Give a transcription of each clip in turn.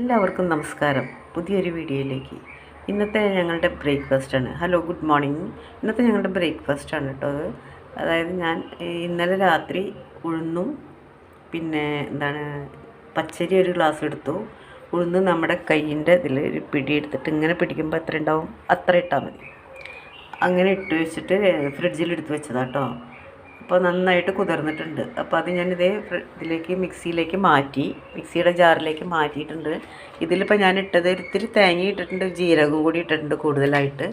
എല്ലാവർക്കും നമസ്കാരം. പുതിയൊരു വീഡിയോയിലേക്ക്. ഇന്നത്തെ ഞങ്ങളുടെ ബ്രേക്ക്ഫാസ്റ്റാണ് ഹലോ ഗുഡ് മോർണിംഗ് ഇന്നത്തെ ഞങ്ങളുടെ ബ്രേക്ക്ഫാസ്റ്റാണ് കേട്ടോ അത്. അതായത് ഞാൻ ഇന്നലെ രാത്രി ഉഴുന്നു പിന്നെ എന്താണ് പച്ചരി ഒരു ഗ്ലാസ് എടുത്തു. ഉഴുന്ന് നമ്മുടെ കയ്യിന്റെ ഇതിൽ ഒരു പിടി എടുത്തിട്ട് ഇങ്ങനെ പിടിക്കുമ്പോൾ എത്ര ഉണ്ടാവും? അത്ര ഇട്ടാൽ മതി. അങ്ങനെ ഇട്ട് വെച്ചിട്ട് ഫ്രിഡ്ജിൽ എടുത്ത് വെച്ചതാട്ടോ അപ്പോൾ നന്നായിട്ട് കുതിർന്നിട്ടുണ്ട്. അപ്പോൾ അത് ഞാനിതേ ഇതിലേക്ക് മിക്സിയിലേക്ക് മാറ്റി മിക്സിയുടെ ജാറിലേക്ക് മാറ്റിയിട്ടുണ്ട്. ഇതിലിപ്പോൾ ഞാൻ ഇട്ടത് ഇത്തിരി തേങ്ങ ഇട്ടിട്ടുണ്ട് ജീരകം കൂടി ഇട്ടിട്ടുണ്ട് കൂടുതലായിട്ട്.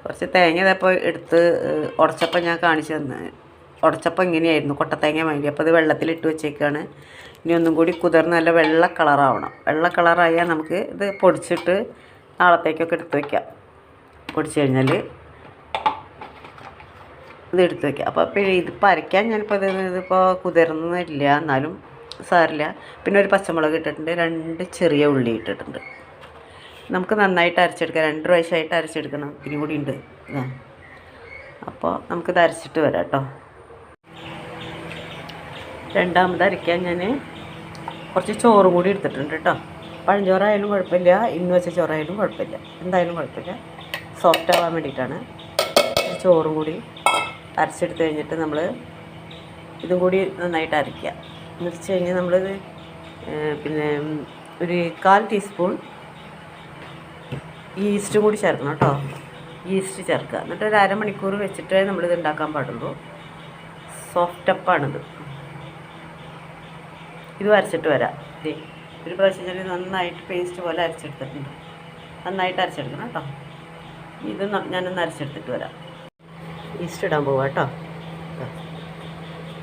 കുറച്ച് തേങ്ങ ഇതപ്പോൾ എടുത്ത് ഉടച്ചപ്പം ഞാൻ കാണിച്ചു തന്ന്. ഉടച്ചപ്പം ഇങ്ങനെയായിരുന്നു കൊട്ടത്തേങ്ങ വാങ്ങി അപ്പോൾ അത് വെള്ളത്തിലിട്ട് വെച്ചേക്കാണ്. ഇനി ഒന്നും കൂടി കുതിർന്ന് നല്ല വെള്ള കളറാവണം. വെള്ള കളറായാൽ നമുക്ക് ഇത് പൊടിച്ചിട്ട് നാളത്തേക്കൊക്കെ എടുത്ത് വയ്ക്കാം പൊടിച്ച് കഴിഞ്ഞാൽ ഇത് എടുത്ത് വയ്ക്കാം അപ്പോൾ പിന്നെ ഇത് അരയ്ക്കാൻ ഞാനിപ്പോൾ ഇത് ഇതിപ്പോൾ കുതിർന്നില്ല. എന്നാലും സാറില്ല. പിന്നെ ഒരു പച്ചമുളക് ഇട്ടിട്ടുണ്ട്. രണ്ട് ചെറിയ ഉള്ളി ഇട്ടിട്ടുണ്ട്. നമുക്ക് നന്നായിട്ട് അരച്ചെടുക്കാം. രണ്ട് പ്രാവശ്യമായിട്ട് അരച്ചെടുക്കണം. ഇനി കൂടി ഉണ്ട്. അപ്പോൾ നമുക്കിത് അരച്ചിട്ട് വരാം കേട്ടോ. രണ്ടാമത് അരയ്ക്കാൻ ഞാൻ കുറച്ച് ചോറ് കൂടി എടുത്തിട്ടുണ്ട് കേട്ടോ. പഴഞ്ചോറായാലും കുഴപ്പമില്ല. ഇന്ന് വെച്ച ചോറായാലും കുഴപ്പമില്ല. എന്തായാലും കുഴപ്പമില്ല. സോഫ്റ്റ് ആവാൻ വേണ്ടിയിട്ടാണ്. ചോറും കൂടി അരച്ചെടുത്ത് കഴിഞ്ഞിട്ട് നമ്മൾ ഇതും കൂടി നന്നായിട്ട് അരയ്ക്കുക. വെച്ച് കഴിഞ്ഞാൽ നമ്മൾ പിന്നെ ഒരു കാൽ ടീസ്പൂൺ ഈസ്റ്റും കൂടി ചേർക്കണം കേട്ടോ. ഈസ്റ്റ് ചേർക്കുക. എന്നിട്ട് ഒരു അരമണിക്കൂർ വെച്ചിട്ടേ നമ്മളിത് ഉണ്ടാക്കാൻ പാടുള്ളൂ. സോഫ്റ്റ് അപ്പാണിത്. ഇത് അരച്ചിട്ട് വരാം. ഇതേ ഒരു പ്രാവശ്യം ഞാൻ നന്നായിട്ട് പേസ്റ്റ് പോലെ അരച്ചെടുത്തിട്ടുണ്ട്. നന്നായിട്ട് അരച്ചെടുക്കണം കേട്ടോ. ഇത് ഞാനൊന്ന് അരച്ചെടുത്തിട്ട് വരാം. ഈസ്റ്റ് ഇടാൻ പോവാം കേട്ടോ.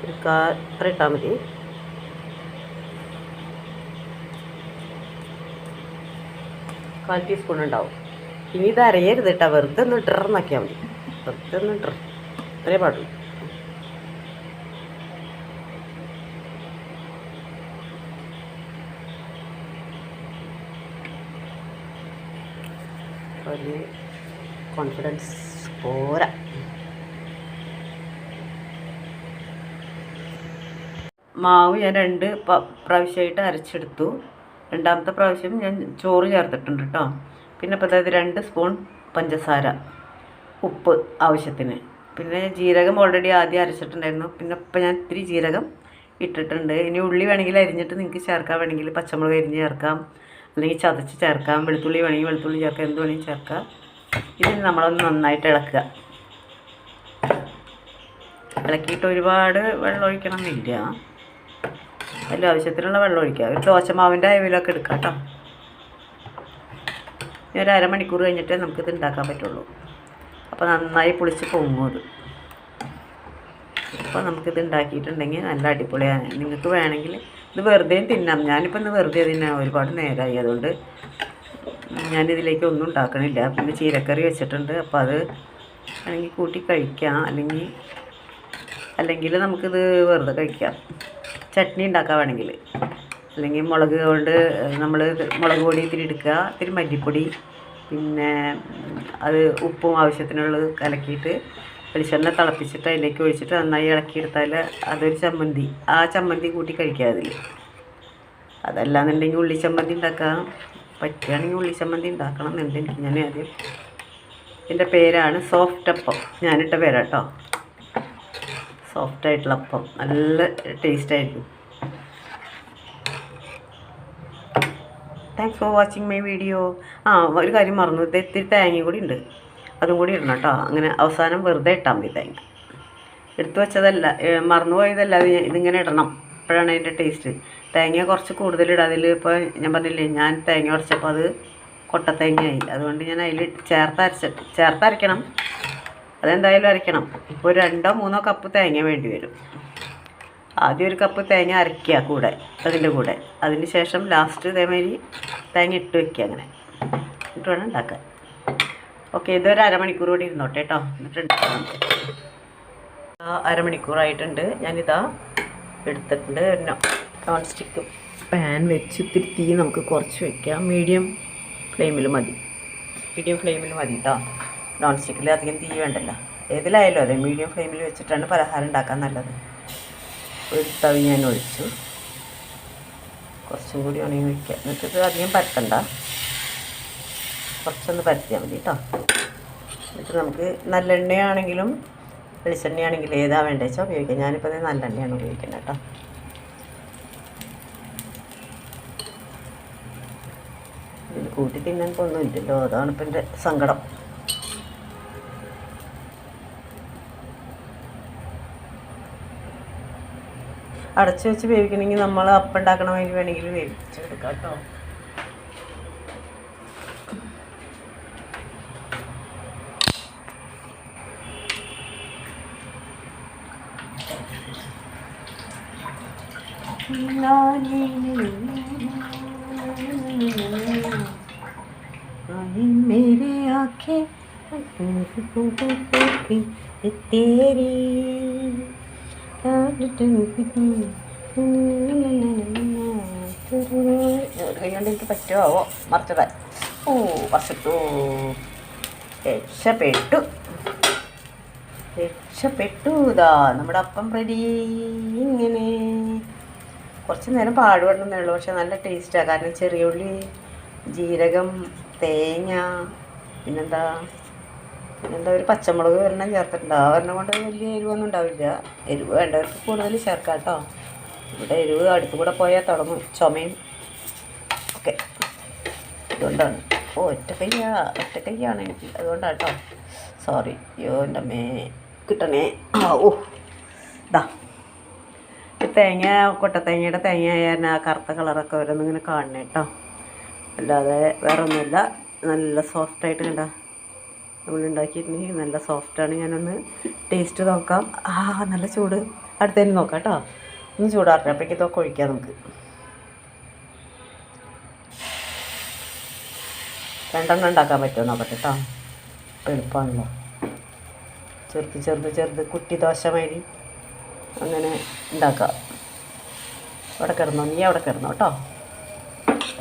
ഒരു കാ അത്ര ഇട്ടാൽ മതി. കാൽ ടീസ്പൂൺ ഉണ്ടാവും. ഇനി ഇത് അരയരുത് കേട്ടോ. വെറുതെ ഒന്ന് ഇടർന്നാക്കിയാൽ മതി. വെറുതെ ഒന്ന് ഡ്ര അത്രേ പാടുള്ളൂ. വലിയ കോൺഫിഡൻസ് പോരാ. മാവ് ഞാൻ രണ്ട് പ്രാവശ്യമായിട്ട് അരച്ചെടുത്തു. രണ്ടാമത്തെ പ്രാവശ്യം ഞാൻ ചോറ് ചേർത്തിട്ടുണ്ട് കേട്ടോ പിന്നെ ഇപ്പോൾ അതായത് രണ്ട് സ്പൂൺ പഞ്ചസാര ഉപ്പ് ആവശ്യത്തിന്. പിന്നെ ജീരകം ഓൾറെഡി ആദ്യം അരച്ചിട്ടുണ്ടായിരുന്നു. പിന്നെ ഇപ്പം ഞാൻ ഇത്തിരി ജീരകം ഇട്ടിട്ടുണ്ട്. ഇനി ഉള്ളി വേണമെങ്കിൽ അരിഞ്ഞിട്ട് നിങ്ങൾക്ക് ചേർക്കാൻ വേണമെങ്കിൽ പച്ചമുളക് അരിഞ്ഞ് ചേർക്കാം. അല്ലെങ്കിൽ ചതച്ച് ചേർക്കാം. വെളുത്തുള്ളി വേണമെങ്കിൽ വെളുത്തുള്ളി ചേർക്കാം. എന്ത് വേണമെങ്കിൽ ചേർക്കാം. ഇതിന് നമ്മളൊന്ന് നന്നായിട്ട് ഇളക്കുക. ഇളക്കിയിട്ട് ഒരുപാട് വെള്ളം ഒഴിക്കണം എന്നില്ല അതിൽ ആവശ്യത്തിനുള്ള വെള്ളം ഒഴിക്കുക ഒരു ദോശമാവിന്റെ അയവിലൊക്കെ എടുക്കാം കേട്ടോ ഇനി ഒരു അരമണിക്കൂർ കഴിഞ്ഞിട്ടേ നമുക്കിത് ഉണ്ടാക്കാൻ പറ്റുള്ളൂ. അപ്പോൾ നന്നായി പുളിച്ച് പൊങ്ങും അത്. അപ്പോൾ നമുക്കിത് ഉണ്ടാക്കിയിട്ടുണ്ടെങ്കിൽ നല്ല അടിപൊളിയാണ്. നിങ്ങൾക്ക് വേണമെങ്കിൽ ഇത് വെറുതെ തിന്നാം. ഞാനിപ്പോൾ ഇന്ന് വെറുതെ തിന്നാം ഒരുപാട് നേരമായി അതുകൊണ്ട് ഞാനിതിലേക്ക് ഒന്നും ഉണ്ടാക്കണില്ല. പിന്നെ ചീരക്കറി വെച്ചിട്ടുണ്ട്. അപ്പോൾ അത് അല്ലെങ്കിൽ കൂട്ടി കഴിക്കാം. അല്ലെങ്കിൽ അല്ലെങ്കിൽ നമുക്കിത് വെറുതെ കഴിക്കാം. ചട്നി ഉണ്ടാക്കാൻ വേണമെങ്കിൽ. അല്ലെങ്കിൽ മുളക് കൊണ്ട് നമ്മൾ മുളക് പൊടി ഇത്തിരി എടുക്കുക ഇത്തിരി മല്ലിപ്പൊടി പിന്നെ അത് ഉപ്പും ആവശ്യത്തിനുള്ളത് കലക്കിയിട്ട് വെളിച്ചെണ്ണ തിളപ്പിച്ചിട്ട് അതിലേക്ക് ഒഴിച്ചിട്ട് നന്നായി ഇളക്കിയെടുത്താൽ അതൊരു ചമ്മന്തി. ആ ചമ്മന്തി കൂട്ടി കഴിക്കുക അതിൽ. അതല്ലാന്നുണ്ടെങ്കിൽ ഉള്ളി ചമ്മന്തി ഉണ്ടാക്കാം. പറ്റുകയാണെങ്കിൽ ഉള്ളി ചമ്മന്തി ഉണ്ടാക്കണം. എന്നുണ്ടെങ്കിൽ ഞാൻ ആദ്യം എന്റെ പേരാണ് സോഫ്റ്റ് അപ്പം ഞാനിട്ട പേരാട്ടോ. സോഫ്റ്റ് ആയിട്ടുള്ള അപ്പം. നല്ല ടേസ്റ്റ് ആയിരിക്കും. Thanks for watching my video ആ ഒരു കാര്യം മറന്നു. ഇത് ഇത്തിരി തേങ്ങ കൂടി ഉണ്ട്. അതും കൂടി ഇടണം കേട്ടോ അങ്ങനെ അവസാനം വെറുതെ ഇട്ടാൽ മതി തേങ്ങ. എടുത്തു വെച്ചതല്ല മറന്നുപോയതല്ല അത് ഇതിങ്ങനെ ഇടണം. അപ്പോഴാണ് അതിന്റെ ടേസ്റ്റ് തേങ്ങ കുറച്ച് കൂടുതലിടുക അതിൽ ഇപ്പോൾ ഞാൻ പറഞ്ഞില്ലേ ഞാൻ തേങ്ങ ഉടച്ചപ്പോൾ അത് കൊട്ടത്തേങ്ങയായി അതുകൊണ്ട് ഞാൻ അതിൽ ചേർത്ത് അരച്ചിട്ട് ചേർത്ത് അരയ്ക്കണം. അതെന്തായാലും അരയ്ക്കണം. ഇപ്പോൾ രണ്ടോ മൂന്നോ കപ്പ് തേങ്ങ വേണ്ടി വരും. ആദ്യം ഒരു കപ്പ് തേങ്ങ അരയ്ക്കുക കൂടെ അതിന്റെ കൂടെ. അതിന് ശേഷം ലാസ്റ്റ് ഇതേമാതിരി തേങ്ങ ഇട്ട് വെക്കുക അങ്ങനെ. എന്നിട്ട് വേണം ഉണ്ടാക്കാൻ. ഓക്കെ ഇതൊരു അരമണിക്കൂർ കൂടി ഇരുന്നോട്ടെ കേട്ടോ എന്നിട്ട് ഉണ്ടാക്കാം അരമണിക്കൂറായിട്ടുണ്ട്. ഞാനിതാ എടുത്തിട്ടുണ്ട് നോൺ സ്റ്റിക്ക് പാൻ വെച്ച് ഇത്തിരി തീ നമുക്ക് കുറച്ച് വെക്കാം. മീഡിയം ഫ്ലെയിമിൽ മതി. മീഡിയം ഫ്ലെയിമിൽ മതി കേട്ടോ നോൺ സ്റ്റിക്കിൽ അധികം തീ വേണ്ടല്ലോ. ഏതിലായാലും അതെ മീഡിയം ഫ്ലെയിമിൽ വെച്ചിട്ടാണ് പലഹാരം ഉണ്ടാക്കാൻ നല്ലത്. ഒരു തവി ഞാൻ ഒഴിച്ചു. കുറച്ചും കൂടി ഉണങ്ങി വയ്ക്കുക എന്നിട്ട് ഇത് അധികം പരത്തണ്ട. കുറച്ചൊന്ന് പരത്തിയാൽ മതി കേട്ടോ എന്നിട്ട് നമുക്ക് നല്ലെണ്ണയാണെങ്കിലും വെളിച്ചെണ്ണയാണെങ്കിലും ഏതാ വേണ്ടത് വെച്ചാൽ ഉപയോഗിക്കാം. ഞാനിപ്പോൾ അത് നല്ലെണ്ണയാണ് ഉപയോഗിക്കുന്നത് കേട്ടോ കൂട്ടി തിന്നാൻ ഇപ്പോൾ ഒന്നുമില്ലല്ലോ. അതാണ് ഇപ്പം എന്റെ സങ്കടം. അടച്ചു വെച്ച് വേവിക്കണമെങ്കിൽ നമ്മൾ അപ്പം ഉണ്ടാക്കണ വഴി വേണമെങ്കിൽ വേവിച്ചെടുക്കാം കേട്ടോ मेरे आंखें तेरी കൈകൊണ്ട് എനിക്ക് പറ്റുമാവോ മറിച്ചതാ ഓ മറിച്ചിട്ടു രക്ഷപ്പെട്ടു. രക്ഷപ്പെട്ടു ഇതാ നമ്മുടെ അപ്പം റെഡി ഇങ്ങനെ. കുറച്ച് നേരം പാടുപെടണമെന്നേ ഉള്ളൂ പക്ഷെ നല്ല ടേസ്റ്റാണ് കാരണം ചെറിയ ഉള്ളി ജീരകം തേങ്ങ പിന്നെന്താ? പിന്നെന്താ ഒരു പച്ചമുളക് വരണം ചേർത്തിട്ടുണ്ട്. ആ ഒരെണ്ണം കൊണ്ട് വലിയ എരിവൊന്നും ഉണ്ടാവില്ല എരിവ് വേണ്ടവർക്ക് കൂടുതൽ ചേർക്കാം കേട്ടോ ഇവിടെ എരിവ് അടുത്ത് കൂടെ പോയാൽ തുടങ്ങും. ചുമയും ഒക്കെ. അതുകൊണ്ടാണ് ഓ ഒറ്റക്കയ്യാ ഒറ്റക്കയ്യാണ് എനിക്ക്. അതുകൊണ്ടാണ് കേട്ടോ സോറി അയ്യോ എന്റെ അമ്മേ കിട്ടണേ. ആ ഓ ഇതാ തേങ്ങ കൊട്ടത്തേങ്ങയുടെ തേങ്ങ ആയാലും ആ കറുത്ത കളറൊക്കെ വരുന്നിങ്ങനെ കാണണേ കേട്ടോ അല്ലാതെ വേറൊന്നുമില്ല. നല്ല സോഫ്റ്റായിട്ട് കണ്ട. നമ്മൾ ഉണ്ടാക്കിയിട്ടുണ്ടെങ്കിൽ നല്ല സോഫ്റ്റാണ് ഞാനൊന്ന് ടേസ്റ്റ് നോക്കാം. ആ നല്ല ചൂട്. അടുത്തതിന് നോക്കാം കേട്ടോ ഒന്ന് ചൂടാറട്ടെ. അപ്പോഴേക്ക് ഇതൊക്കെ ഒഴിക്കാം നമുക്ക്. രണ്ടെണ്ണം ഉണ്ടാക്കാൻ പറ്റുമോ നോക്കട്ടെ കേട്ടോ എളുപ്പമാണല്ലോ. ചെറുത് ചെറുത് ചെറുത്. കുട്ടി ദോശ മാതിരി അങ്ങനെ ഉണ്ടാക്കാം. അവിടെ കിടന്നോ? നീ അവിടെ കിടന്നോ കേട്ടോ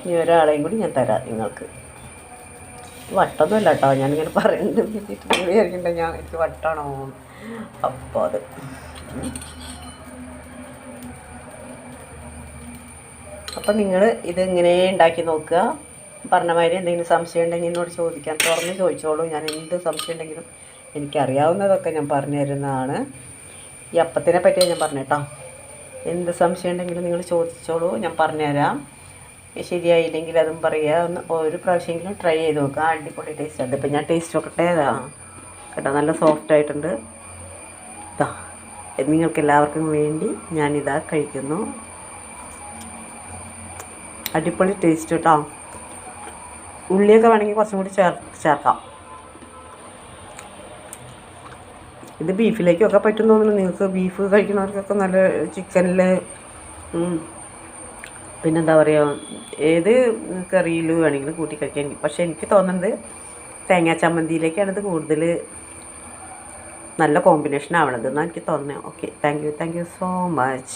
ഇനി ഒരാളെയും കൂടി ഞാൻ തരാം നിങ്ങൾക്ക്. വട്ടൊന്നുമല്ല കേട്ടോ. ഞാനിങ്ങനെ നിങ്ങൾ വിചാരിക്കണ്ട ഞാൻ എനിക്ക് വട്ടാണോ? അപ്പോൾ അത്. അപ്പം നിങ്ങൾ ഇത് ഇങ്ങനെ ഉണ്ടാക്കി നോക്കുക. പറഞ്ഞ മാതിരി എന്തെങ്കിലും സംശയം ഉണ്ടെങ്കിൽ എന്നോട് ചോദിക്കാൻ തുറന്ന് ചോദിച്ചോളൂ. ഞാൻ എന്ത് സംശയം ഉണ്ടെങ്കിലും എനിക്കറിയാവുന്നതൊക്കെ ഞാൻ പറഞ്ഞു തരുന്നതാണ്. ഈ അപ്പത്തിനെ പറ്റിയാണ് ഞാൻ പറഞ്ഞു കേട്ടോ എന്ത് സംശയം ഉണ്ടെങ്കിലും നിങ്ങൾ ചോദിച്ചോളൂ. ഞാൻ പറഞ്ഞുതരാം. ശരിയായില്ലെങ്കിൽ അതും പറയുക. ഒന്ന് ഒരു പ്രാവശ്യമെങ്കിലും ട്രൈ ചെയ്ത് നോക്കുക അടിപൊളി ടേസ്റ്റ് ഉണ്ട് ഇപ്പം ഞാൻ ടേസ്റ്റ് നോക്കട്ടെ? ഇതാ. കേട്ടോ നല്ല സോഫ്റ്റ് ആയിട്ടുണ്ട്. ഇതാ. നിങ്ങൾക്ക് എല്ലാവർക്കും വേണ്ടി ഞാനിതാ കഴിക്കുന്നു. അടിപൊളി ടേസ്റ്റ് കേട്ടോ. ഉള്ളിയൊക്കെ വേണമെങ്കിൽ കുറച്ചും കൂടി ചേർ ചേർക്കാം. ഇത് ബീഫിലേക്കൊക്കെ പറ്റും തോന്നുന്നു. നിങ്ങൾക്ക് ബീഫ് കഴിക്കുന്നവർക്കൊക്കെ നല്ല ചിക്കനിൽ പിന്നെന്താ പറയുക ഏത് കറിയിൽ വേണമെങ്കിലും കൂട്ടി കഴിക്കാൻ പക്ഷേ എനിക്ക് തോന്നുന്നത് തേങ്ങാ ചമ്മന്തിയിലേക്കാണ് ഇത് കൂടുതൽ നല്ല കോമ്പിനേഷൻ ആവണത് എന്നാണ് എനിക്ക് തോന്നുന്നത്. Okay thank you thank you so much